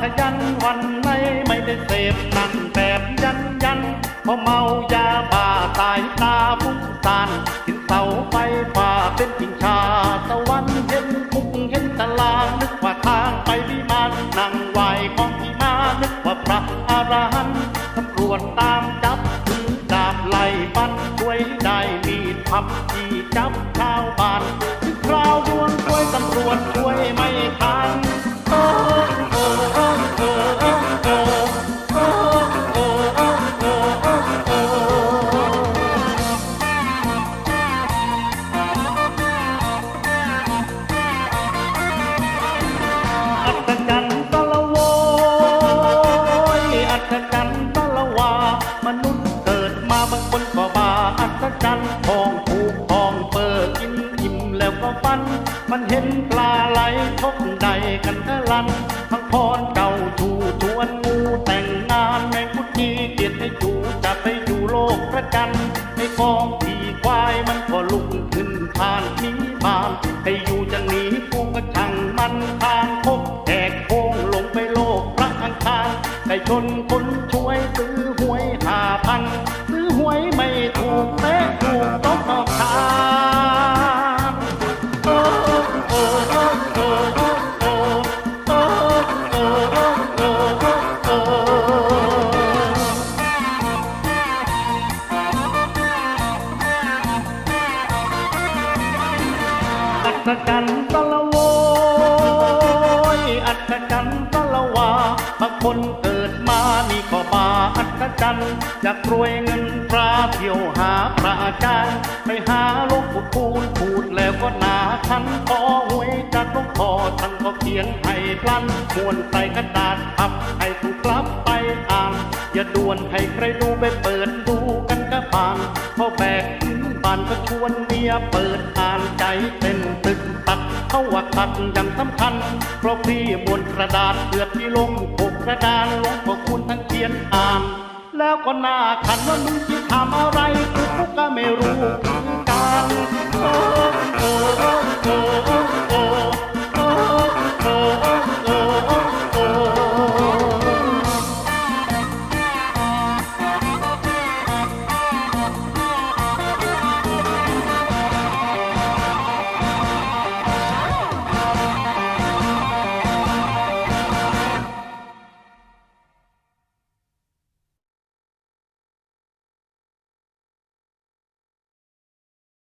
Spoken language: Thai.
ขยันวันไหนไม่ได้เสพนั่นแบบยันยันเพราะเมายาบ้าสายตาฟุ้งซ่านกินเสาไฟฟ้าเป็นทิงชาตะวันเห็นคุกเห็นตารางนึกว่าทางไปวิมานนั่งไหวของที่มานึกว่าพระอรหันต์ตำรวจตามจับถือดาบไล่ฟันช่วยได้มีดพับที่จับ ทองถูกทองเปิดกินอิ่มแล้วก็ฟัน มันเห็นปลาไหลชกใดกันทะลันทั้งพรเก่าชูชวนงูแต่งงานแมงพุทีเกียรติให้จูจะไปอยู่โลกประจันให้กองขี่ควายมันก็ลุกขึ้นผ่านหนีผ่านให้อยู่จะหนีกูก็ช่างมันทางพบแหกโค้งลงไปโลกพระอังคารได้ชนคนช่วยซื้อหวยห้าพัน อัศจรรย์ตะละโวยอัศจรรย์ตะละวาบางคนเกิดมานี่ก็มาอัศจรรย์อยากรวยเงินตราเที่ยวหาพระอาจารย์ไปหาหลวงปู่พูนพูดแล้วก็หนาทันขอหวยจากหลวงพ่อท่านก็เขียนให้พลันมวนใส่กระดาษพับให้ถูกกลับไปอ่านอย่าด่วนให้ใครดูไปเปิดดูกันกระปางเพราะแบกานก็ชวนเมียเปิดอ่านใจเป็นตึกตักเขาว่าตัดอย่างสำคัญ เพราะพี่บนกระดาษเกือบที่ลงปกกระดานลงพวกคุณทั้งเขียนอ่าน แล้วก็น่าขันว่ามึงจะทำอะไรกูก็ไม่รู้คือการโอ้โอ้โอ้